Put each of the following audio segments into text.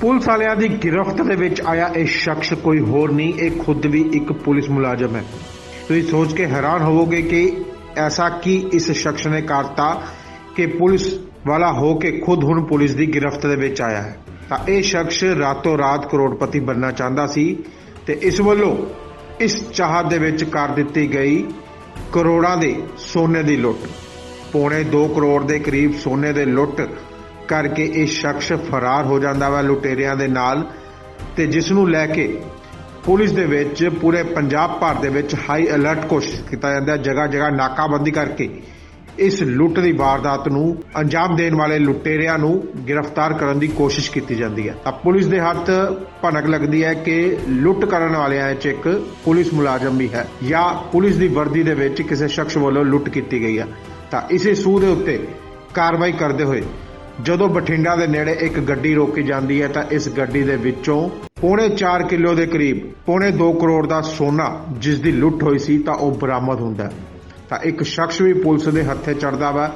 Police ਵਾਲਿਆਂ ਦੀ ਗ੍ਰਿਫ਼ਤ ਦੇ ਵਿੱਚ ਆਇਆ ਇਹ ਸ਼ਖਸ ਕੋਈ ਹੋਰ ਨਹੀਂ, ਇਹ ਖੁਦ ਵੀ ਇੱਕ ਪੁਲਿਸ ਮੁਲਾਜ਼ਮ ਹੈ। ਤੁਸੀਂ ਸੋਚ ਕੇ ਹੈਰਾਨ ਹੋਵੋਗੇ ਕਿ ਐਸਾ ਕੀ ਇਸ ਸ਼ਖਸ ਨੇ ਕਰਤਾ ਕਿ ਪੁਲਿਸ ਵਾਲਾ ਹੋ ਕੇ ਖੁਦ ਹੁਣ ਪੁਲਿਸ ਦੀ ਗ੍ਰਿਫ਼ਤ ਦੇ ਵਿੱਚ ਆਇਆ ਹੈ। ਤਾਂ ਇਹ ਸ਼ਖਸ ਰਾਤੋਂ ਰਾਤ ਕਰੋੜਪਤੀ ਬਣਨਾ ਚਾਹੁੰਦਾ ਸੀ ਤੇ ਇਸ ਵੱਲੋਂ ਇਸ ਚਾਹਤ ਦੇ ਵਿੱਚ ਕਰ ਦਿੱਤੀ ਗਈ ਕਰੋੜਾਂ ਦੇ ਸੋਨੇ ਦੀ ਲੁੱਟ। ਪੌਣੇ 2 ਕਰੋੜ ਦੇ ਕਰੀਬ ਸੋਨੇ ਦੇ ਲੁੱਟ ਕਰਕੇ ਇਹ ਸ਼ਖਸ ਫਰਾਰ ਹੋ ਜਾਂਦਾ ਵਾ ਲੁਟੇਰਿਆਂ ਦੇ ਨਾਲ ਤੇ ਜਿਸ ਨੂੰ ਲੈ ਕੇ ਪੁਲਿਸ ਦੇ ਵਿੱਚ ਪੂਰੇ ਪੰਜਾਬ ਭਰ ਦੇ ਵਿੱਚ ਹਾਈ ਅਲਰਟ ਕੋਸ਼ਿਸ਼ ਕੀਤਾ ਜਾਂਦਾ ਹੈ ਜਗ੍ਹਾ ਜਗ੍ਹਾ ਨਾਕਾਬੰਦੀ ਕਰਕੇ ਇਸ ਲੁੱਟ ਦੀ ਵਾਰਦਾਤ ਨੂੰ ਅੰਜਾਮ ਦੇਣ ਵਾਲੇ ਲੁਟੇਰਿਆਂ ਨੂੰ ਗ੍ਰਿਫਤਾਰ ਕਰਨ ਦੀ ਕੋਸ਼ਿਸ਼ ਕੀਤੀ ਜਾਂਦੀ ਹੈ। ਤਾਂ ਪੁਲਿਸ ਦੇ ਹੱਥ ਭਨਕ ਲੱਗਦੀ ਹੈ ਕਿ ਲੁੱਟ ਕਰਨ ਵਾਲਿਆਂ ਵਿੱਚ ਇੱਕ ਪੁਲਿਸ ਮੁਲਾਜ਼ਮ ਵੀ ਹੈ ਜਾਂ ਪੁਲਿਸ ਦੀ ਵਰਦੀ ਦੇ ਵਿੱਚ ਕਿਸੇ ਸ਼ਖਸ ਵੱਲੋਂ ਲੁੱਟ ਕੀਤੀ ਗਈ ਹੈ। ਤਾਂ ਇਸੇ ਸੂਹ ਦੇ ਉੱਤੇ ਕਾਰਵਾਈ ਕਰਦੇ ਹੋਏ ਜਦੋਂ ਬਠਿੰਡਾ ਦੇ ਨੇੜੇ ਇੱਕ ਗੱਡੀ ਰੋਕੀ ਜਾਂਦੀ ਹੈ ਤਾਂ ਇਸ ਗੱਡੀ ਦੇ ਵਿੱਚੋਂ ਪੌਣੇ 4 ਕਿਲੋ ਦੇ ਕਰੀਬ, ਪੌਣੇ 2 ਕਰੋੜ ਦਾ ਸੋਨਾ ਜਿਸ ਦੀ ਲੁੱਟ ਹੋਈ ਸੀ ਤਾਂ ਉਹ ਬਰਾਮਦ ਹੁੰਦਾ ਤਾਂ ਇੱਕ ਸ਼ਖਸ ਵੀ ਪੁਲਿਸ ਦੇ ਹੱਥੇ ਚੜਦਾ ਵਾ,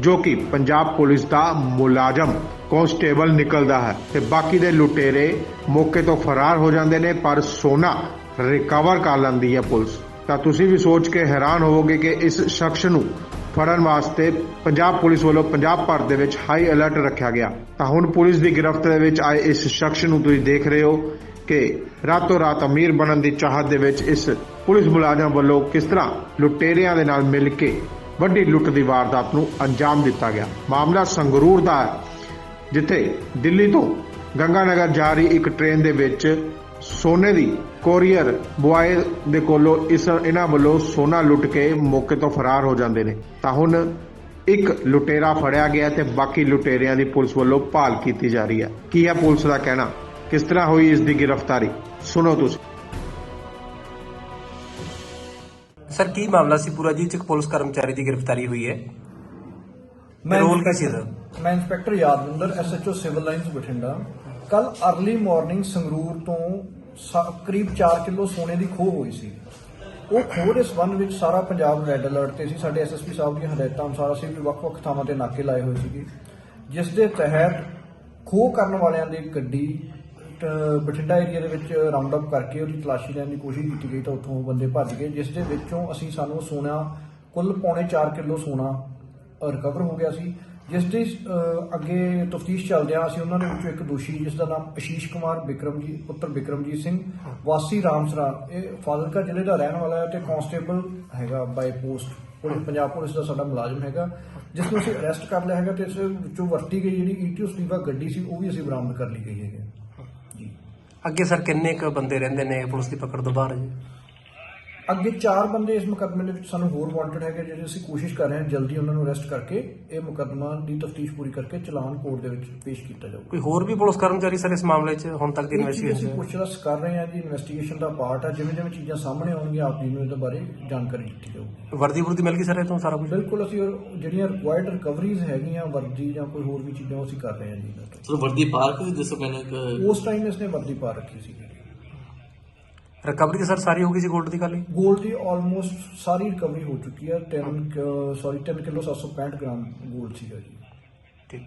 ਜੋ ਕਿ ਪੰਜਾਬ ਪੁਲਿਸ ਦਾ ਮੁਲਾਜ਼ਮ ਕਾਂਸਟੇਬਲ ਨਿਕਲਦਾ ਹੈ ਤੇ ਬਾਕੀ ਦੇ ਲੁਟੇਰੇ ਮੌਕੇ ਤੋਂ ਫਰਾਰ ਹੋ ਜਾਂਦੇ ਨੇ, ਪਰ ਸੋਨਾ ਰਿਕਵਰ ਕਰ ਲੈਂਦੀ ਹੈ ਪੁਲਿਸ। ਤਾਂ ਤੁਸੀਂ ਵੀ ਸੋਚ ਕੇ ਹੈਰਾਨ ਹੋਵੋਗੇ ਕਿ ਇਸ ਸ਼ਖਸ ਨੂੰ ਫੜਨ ਵਾਸਤੇ ਪੰਜਾਬ ਪੁਲਿਸ ਵੱਲੋਂ ਪੰਜਾਬ ਭਰ ਦੇ ਵਿੱਚ ਹਾਈ ਅਲਰਟ ਰੱਖਿਆ ਗਿਆ। ਤਾਂ ਹੁਣ ਪੁਲਿਸ ਦੀ ਗ੍ਰਿਫਤ ਦੇ ਵਿੱਚ ਆਏ ਇਸ ਸ਼ਖਸ ਨੂੰ ਤੁਸੀਂ ਦੇਖ ਰਹੇ ਹੋ ਕਿ ਰਾਤੋਂ ਰਾਤ ਅਮੀਰ ਬਣਨ ਦੀ ਚਾਹਤ ਦੇ ਵਿੱਚ ਇਸ ਪੁਲਿਸ ਮੁਲਾਜ਼ਮ ਵੱਲੋਂ ਕਿਸ ਤਰ੍ਹਾਂ ਲੁਟੇਰਿਆਂ ਦੇ ਨਾਲ ਮਿਲ ਕੇ ਵੱਡੀ ਲੁੱਟ ਦੀ ਵਾਰਦਾਤ ਨੂੰ ਅੰਜਾਮ ਦਿੱਤਾ ਗਿਆ। ਮਾਮਲਾ ਸੰਗਰੂਰ ਦਾ ਹੈ, ਜਿੱਥੇ ਦਿੱਲੀ ਤੋਂ ਗੰਗਾਨਗਰ ਜਾ ਰਹੀ ਇੱਕ ਟ੍ਰੇਨ ਦੇ ਵਿੱਚ ਸੋਨੇ ਦੀ ਕੋਰੀਅਰ ਬੁਆਏ ਦੇ ਕੋਲੋਂ ਇਸ ਇਹਨਾਂ ਵੱਲੋਂ ਸੋਨਾ ਲੁੱਟ ਕੇ ਮੌਕੇ ਤੋਂ ਫਰਾਰ ਹੋ ਜਾਂਦੇ ਨੇ। ਤਾਂ ਹੁਣ ਇੱਕ ਲੁਟੇਰਾ ਫੜਿਆ ਗਿਆ ਤੇ ਬਾਕੀ ਲੁਟੇਰਿਆਂ ਦੀ ਪੁਲਿਸ ਵੱਲੋਂ ਭਾਲ ਕੀਤੀ ਜਾ ਰਹੀ ਹੈ। ਕੀ ਹੈ ਪੁਲਿਸ ਦਾ ਕਹਿਣਾ? ਕਿਸ ਤਰ੍ਹਾਂ ਹੋਈ ਇਸ ਦੀ ਗ੍ਰਿਫਤਾਰੀ? ਸੁਣੋ ਤੁਸੀਂ। ਸਰ ਕੀ ਮਾਮਲਾ ਸੀ ਪੂਰਾ? ਜੀ ਚ ਇੱਕ ਪੁਲਿਸ ਕਰਮਚਾਰੀ ਦੀ ਗ੍ਰਿਫਤਾਰੀ ਹੋਈ ਹੈ। ਮੈਂ ਰੋਲ ਕੀ ਸੀ ਇੰਸਪੈਕਟਰ- ਮੈਂ inspector Yadvinder SHO civil lines Bathinda. ਕੱਲ ਅਰਲੀ ਮਾਰਨਿੰਗ ਸੰਗਰੂਰ ਤੋਂ ਸਾ- ਕਰੀਬ 4 ਕਿਲੋ ਸੋਨੇ ਦੀ ਖੋਹ ਹੋਈ ਸੀ। ਉਹ ਖੋਹ ਦੇ ਸਬੰਧ ਵਿੱਚ ਸਾਰਾ ਪੰਜਾਬ ਰੈੱਡ ਅਲਰਟ ਤੇ ਸੀ। ਸਾਡੇ ਐਸਐਸਪੀ ਸਾਹਿਬ ਦੀਆਂ ਹਦਾਇਤਾਂ ਅਨੁਸਾਰ ਅਸੀਂ ਵੀ ਵੱਖ-ਵੱਖ ਥਾਵਾਂ ਤੇ ਨਾਕੇ ਲਾਏ ਹੋਏ ਸੀਗੇ। ਜਿਸ ਦੇ ਤਹਿਤ ਖੋਹ ਕਰਨ ਵਾਲਿਆਂ ਦੀ ਗੱਡੀ ਟ- ਬਠਿੰਡਾ ਏਰੀਆ ਦੇ ਵਿੱਚ ਰਾਉਂਡ ਅਪ ਕਰਕੇ ਉਹਦੀ ਤਲਾਸ਼ੀ ਲੈਣ ਦੀ ਕੋਸ਼ਿਸ਼ ਕੀਤੀ ਗਈ ਤਾਂ ਉੱਥੋਂ ਬੰਦੇ ਭੱਜ ਗਏ, ਜਿਸ ਦੇ ਵਿੱਚੋਂ ਅਸੀਂ ਸਾਨੂੰ ਸੋਨਾ, ਕੁੱਲ ਪੌਣੇ 4 ਕਿਲੋ ਸੋਨਾ ਰਿਕਵਰ ਹੋ ਗਿਆ ਸੀ। ਜਿਸ ਦੀ ਅੱਗੇ ਤਫਤੀਸ਼ ਚੱਲਦਿਆਂ ਅਸੀਂ ਉਹਨਾਂ ਦੇ ਵਿੱਚੋਂ ਇੱਕ ਦੋਸ਼ੀ ਜਿਸ ਦਾ ਨਾਮ ਅਸ਼ੀਸ਼ ਕੁਮਾਰ ਬਿਕਰਮਜੀਤ ਪੁੱਤਰ ਬਿਕਰਮਜੀਤ ਸਿੰਘ ਵਾਸੀ ਰਾਮਸਰਾ ਇਹ ਫਾਜ਼ਿਲਕਾ ਜ਼ਿਲ੍ਹੇ ਦਾ ਰਹਿਣ ਵਾਲਾ ਹੈ ਤੇ ਕਾਂਸਟੇਬਲ ਹੈਗਾ by post police Punjab police ਦਾ ਸਾਡਾ ਮੁਲਾਜ਼ਮ ਹੈਗਾ ਜਿਸ ਨੂੰ ਅਸੀਂ ਅਰੈਸਟ ਕਰ ਲਿਆ ਹੈਗਾ ਤੇ ਇਸ ਵਿੱਚੋਂ ਵਰਤੀ ਗਈ ਜਿਹੜੀ ਈਟੀਓ ਸਲੀਵਾ ਗੱਡੀ ਸੀ ਉਹ ਵੀ ਅਸੀਂ ਬਰਾਮਦ ਕਰ ਲਈ ਗਈ ਹੈਗੀ। ਜੀ। ਅੱਗੇ ਸਰ ਕਿੰਨੇ ਕੁ ਬੰਦੇ ਰਹਿੰਦੇ ਨੇ ਪੁਲਿਸ ਦੀ ਪਕੜ ਤੋਂ ਬਾਹਰ ਜੀ? ਅੱਗੇ ਚਾਰ ਬੰਦੇ ਇਸ ਮੁਕੱਦਮੇ ਦੇ ਵਿੱਚ ਸਾਨੂੰ ਹੋਰ ਵਾਂਟਡ ਹੈਗੇ ਜਿਹੜੇ ਅਸੀਂ ਕੋਸ਼ਿਸ਼ ਕਰ ਰਹੇ ਹਾਂ ਜਲਦੀ ਉਹਨਾਂ ਨੂੰ ਅਰੈਸਟ ਕਰਕੇ ਇਹ ਮੁਕੱਦਮਾ ਦੀ ਤਫਤੀਸ਼ ਪੂਰੀ ਕਰਕੇ ਚਲਾਨ ਕੋਰਟ ਦੇ ਵਿੱਚ ਪੇਸ਼ ਕੀਤਾ ਜਾਊਗਾ। ਕੋਈ ਹੋਰ ਵੀ ਪੁਲਿਸ ਕਰਮਚਾਰੀ ਸਰ ਇਸ ਮਾਮਲੇ 'ਚ ਹੁਣ ਤੱਕ ਦੀ ਇਨਵੈਸਟੀਗੇਸ਼ਨ ਪੁੱਛਗਿੱਛ ਕਰ ਰਹੇ ਹਾਂ ਜੀ ਇਨਵੈਸਟੀਗੇਸ਼ਨ ਦਾ ਪਾਰਟ ਹੈ ਜਿਵੇਂ ਜਿਵੇਂ ਚੀਜ਼ਾਂ ਸਾਹਮਣੇ ਆਉਣਗੀਆਂ ਆਪ ਜੀ ਨੂੰ ਇਹਦੇ ਬਾਰੇ ਜਾਣਕਾਰੀ ਦਿੱਤੀ ਜਾਊਗੀ। ਵਰਦੀ ਵਰਦੀ ਮਿਲ ਗਈ ਸਰ ਇਹ ਤੋਂ ਸਾਰਾ ਕੁਝ? ਬਿਲਕੁਲ ਅਸੀਂ ਜਿਹੜੀਆਂ ਰਿਕੁਆਇਰਡ ਰਿਕਵਰੀਜ਼ ਹੈਗੀਆਂ ਵਰਦੀ ਜਾਂ ਕੋਈ ਹੋਰ ਵੀ ਚੀਜ਼ਾਂ ਉਹ ਅਸੀਂ ਕਰ ਰਹੇ ਹਾਂ ਜੀ। ਇਹਦੇ ਸੋ ਵਰਦੀ ਪਾਰਕ ਵੀ ਦੱਸੋ ਮੈਨੂੰ। ਉਸ ਟਾਈਮ ਇਸਨੇ ਵਰਦੀ ਪਾ ਰੱਖੀ ਸੀ। ਰਿਕਵਰੀ ਸਰ ਸਾਰੀ ਹੋ ਗਈ ਸੀ 골ਡ ਦੀ ਖਾਲੀ ਗੋਲਡ ਦੀ ਆਲਮੋਸਟ ਸਾਰੀ ਰਿਕਵਰੀ ਹੋ ਚੁੱਕੀ ਹੈ। 10 ਸੌਰੀ 3 ਕਿਲੋ 765 ਗ੍ਰਾਮ ਗੋਲਡ ਸੀਗਾ ਜੀ। ਠੀਕ।